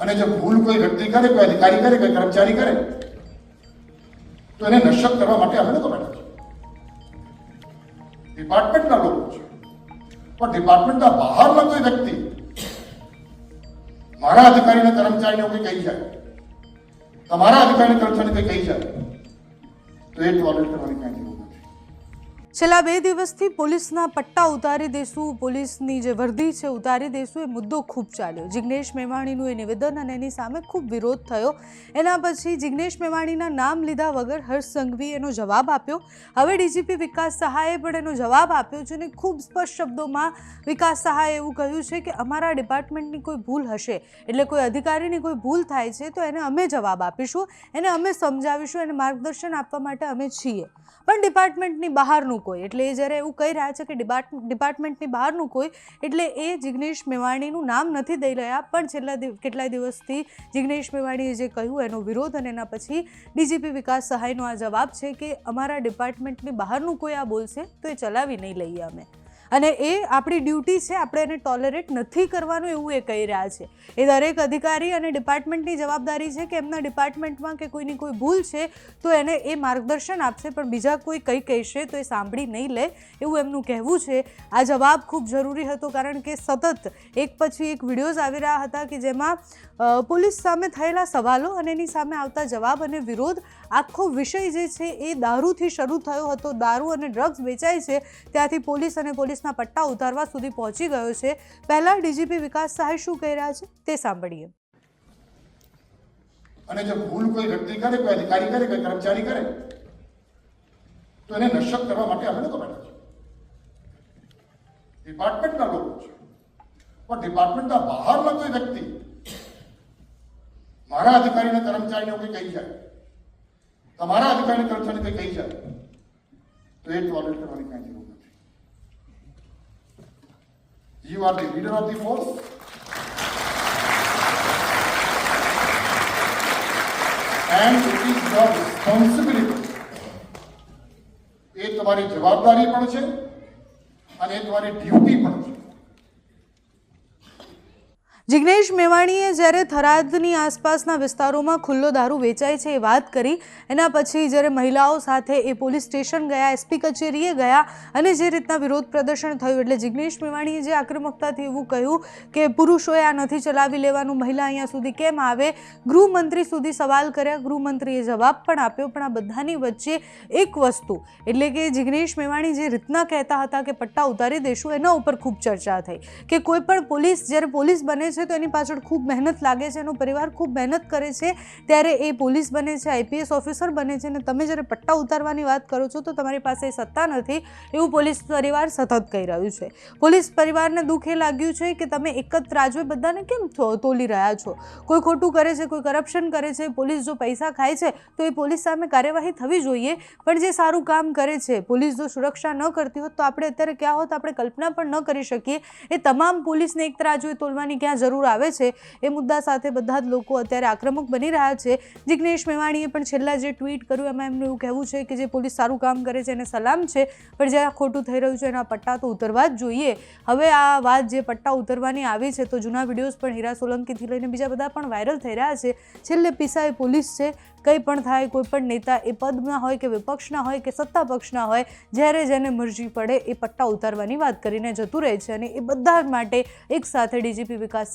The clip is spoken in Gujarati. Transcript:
અને જો ભૂલ કોઈ વ્યક્તિ કરે, કોઈ અધિકારી કરે, કોઈ કર્મચારી કરે, તો એને નશક કરવા માટે અમે લોકો બેઠા છીએ. ડિપાર્ટમેન્ટના લોકો છે. પણ ડિપાર્ટમેન્ટના બહારના કોઈ વ્યક્તિ મારા અધિકારીને, કર્મચારીને કોઈ કહી જાય, તમારા અધિકારી કર્મચારીને કંઈ કહી જાય, તો એ ટોલેટ કરવાની કાંઈ છેલ્લા બે દિવસથી પોલીસના પટ્ટા ઉતારી દેશું, પોલીસની જે વર્દી છે ઉતારી દેશું, એ મુદ્દો ખૂબ ચાલ્યો. જિગ્નેશ મેવાણીનું એ નિવેદન અને એની સામે ખૂબ વિરોધ થયો. એના પછી જિગ્નેશ મેવાણીના નામ લીધા વગર હર્ષ સંઘવી એનો જવાબ આપ્યો. હવે ડીજીપી વિકાસ સહાયે પણ એનો જવાબ આપ્યો છે અને ખૂબ સ્પષ્ટ શબ્દોમાં વિકાસ સહાયે એવું કહ્યું છે કે અમારા ડિપાર્ટમેન્ટની કોઈ ભૂલ હશે, એટલે કોઈ અધિકારીની કોઈ ભૂલ થાય છે, તો એને અમે જવાબ આપીશું, એને અમે સમજાવીશું, એને માર્ગદર્શન આપવા માટે અમે છીએ. પણ ડિપાર્ટમેન્ટની બહારનું કોઈ. એટલે એ જ્યારે એવું કહી રહ્યા છે કે ડિપાર્ટ, ડિપાર્ટમેન્ટની બહારનું કોઈ, એટલે એ જિગ્નેશ મેવાણીનું નામ નથી દઈ રહ્યા. પણ છેલ્લા કેટલાય દિવસથી જિગ્નેશ મેવાણીએ જે કહ્યું એનો વિરોધ અને એના પછી ડીજીપી વિકાસ સહાયનો આ જવાબ છે કે અમારા ડિપાર્ટમેન્ટની બહારનું કોઈ આ બોલશે તો એ ચલાવી નહીં લઈએ અમે. અને એ આપણી ડ્યુટી છે, આપણે એને ટોલરેટ નથી કરવાનું એવું એ કહી રહ્યા છે. એ દરેક અધિકારી અને ડિપાર્ટમેન્ટની જવાબદારી છે કે એમના ડિપાર્ટમેન્ટમાં કે કોઈની કોઈ ભૂલ છે, તો એને એ માર્ગદર્શન આપશે, પણ બીજા કોઈ કંઈ કહેશે તો એ સાંભળી નહીં લે એવું એમનું કહેવું છે. આ જવાબ ખૂબ જરૂરી હતો કારણ કે સતત એક પછી એક વિડીયોઝ આવી રહ્યા હતા કે જેમાં પોલીસ સામે થયેલા સવાલો અને એની સામે આવતા જવાબ અને વિરોધ આખો વિષય જે છે એ દારૂથી શરૂ થયો હતો. દારૂ અને ડ્રગ્સ વેચાય છે, ત્યાંથી પોલીસ અને પોલીસના પટ્ટા ઉતારવા સુધી પહોંચી ગયો છે. પહેલા ડીજીપી વિકાસ સહાય શું કહી રહ્યા છે તે સાંભળીએ. અને જો ભૂલ કોઈ વ્યક્તિ કરે, કોઈ અધિકારી કરે, કોઈ કર્મચારી કરે, તો એને નશક કરવા માટે અમે લોકો બેઠા છીએ. ડિપાર્ટમેન્ટના લોકો છે. પણ ડિપાર્ટમેન્ટના બહારના કોઈ વ્યક્તિ મારા અધિકારીને, કર્મચારીને કોઈ કહી જાય, તમારા અધિકારીને, કર્મચારીને કંઈ કહી જાય, તો એ ટોલેટ કરવાની કાંઈ જરૂર નથી are the leader of the force. and it is your responsibility એ તમારી જવાબદારી પણ છે અને એ તમારી ડ્યુટી પણ છે જિગ્નેશ મેવાણીએ જ્યારે થરાદની આસપાસના વિસ્તારોમાં ખુલ્લો દારૂ વેચાય છે એ વાત કરી, એના પછી જ્યારે મહિલાઓ સાથે એ પોલીસ સ્ટેશન ગયા, એસપી કચેરીએ ગયા અને જે રીતના વિરોધ પ્રદર્શન થયું, એટલે જિગ્નેશ મેવાણીએ જે આક્રમકતાથી એવું કહ્યું કે પુરુષોએ આ નથી ચલાવી લેવાનું, મહિલા અહીંયા સુધી કેમ આવે? ગૃહમંત્રી સુધી સવાલ કર્યા, ગૃહમંત્રીએ જવાબ પણ આપ્યો, પણ આ બધાની વચ્ચે એક વસ્તુ, એટલે કે જિગ્નેશ મેવાણી જે રીતના કહેતા હતા કે પટ્ટા ઉતારી દેશું, એના ઉપર ખૂબ ચર્ચા થઈ કે કોઈ પણ પોલીસ, જ્યારે પોલીસ બને છે તો એની પાછળ ખૂબ મહેનત લાગે છે, એનો પરિવાર ખૂબ મહેનત કરે છે. ત્યારે એ પોલીસ બને છે, આઈપીએસ ઓફિસર બને છે અને તમે જ્યારે પટ્ટા ઉતારવાની વાત કરો છો તો તમારી પાસે સત્તા નથી એવું પોલીસ પરિવાર સતત કહી રહ્યું છે. પોલીસ પરિવારને દુઃખ એ લાગ્યું છે કે તમે એક જ ત્રાજવે બધાને કેમ તોલી રહ્યા છો? કોઈ ખોટું કરે છે, કોઈ કરપ્શન કરે છે, પોલીસ જો પૈસા ખાય છે તો એ પોલીસ સામે કાર્યવાહી થવી જોઈએ. પણ જે સારું કામ કરે છે, પોલીસ જો સુરક્ષા ન કરતી હોત તો આપણે અત્યારે ક્યાં હોત? આપણે કલ્પના પણ ન કરી શકીએ. એ તમામ પોલીસને એક ત્રાજવે તોલવાની ક્યાં જરૂર આવે છે. એ મુદ્દા સાથે બધા જ લોકો અત્યારે આક્રમક બની રહ્યા છે. જિગ્નેશ મેવાણીએ પણ છેલ્લા જે ટ્વીટ કર્યું, એમાં એમનું એવું કહેવું છે કે જે પોલીસ સારું કામ કરે છે એને સલામ છે, પણ જ્યાં ખોટું થઈ રહ્યું છે એના પટ્ટા તો ઉતરવા જ જોઈએ. હવે આ વાત જે પટ્ટા ઉતરવાની આવી છે, તો જૂના વિડીયોઝ પણ હીરા સોલંકીથી લઈને બીજા બધા પણ વાયરલ થઈ રહ્યા છે. છેલ્લે પીસાએ પોલીસ છે, કંઈ પણ થાય, કોઈ પણ નેતા એ પદના હોય કે વિપક્ષના હોય કે સત્તા પક્ષના હોય, જ્યારે જેને મરજી પડે એ પટ્ટા ઉતારવાની વાત કરીને જતું રહે છે અને એ બધા માટે એકસાથે ડીજીપી વિકાસ